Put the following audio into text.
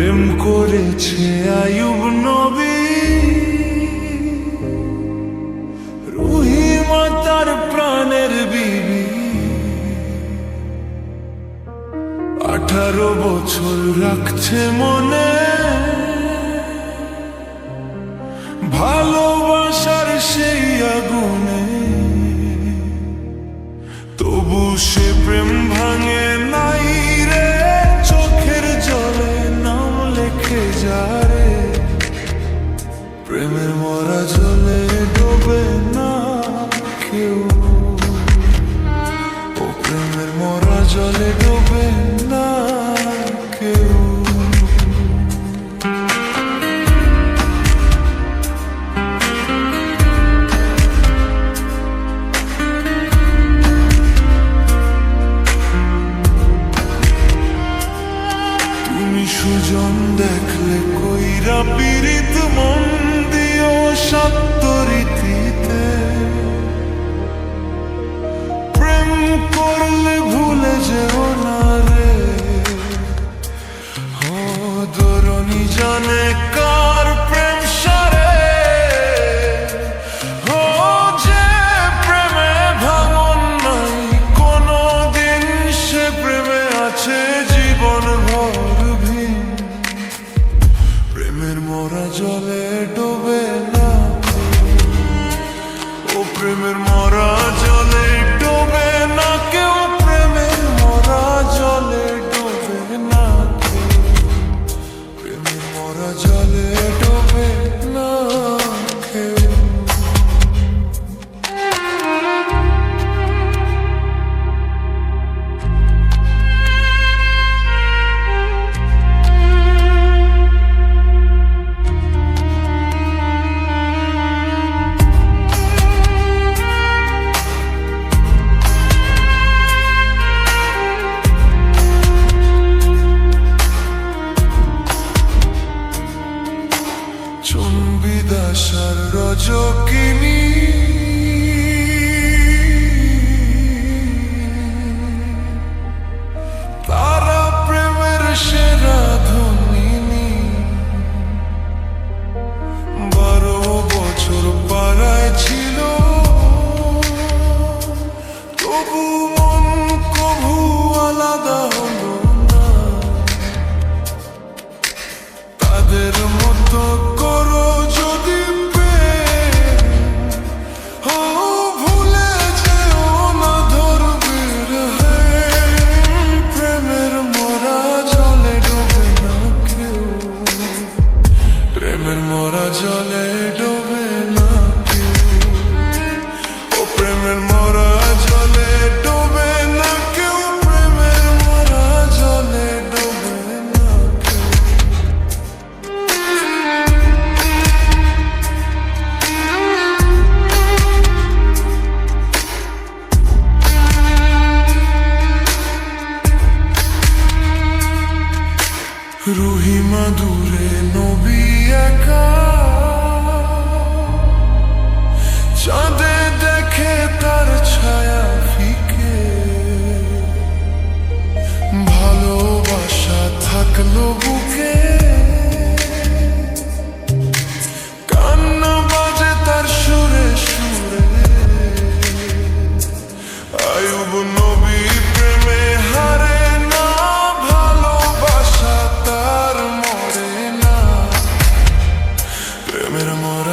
প্রেম করেছে আয়ুব নবী। রুহি তার প্রাণের বিবি। আঠারো বছর রাখছে মনে। সুজন দেখলে কইরা পীড়িত মন দিও রজকিনী জলে ডোবে না কেউ। ও প্রেমের মরা জলে ডোবে না কেউ। প্রেমের মরা জলে ডোবে না me enamoré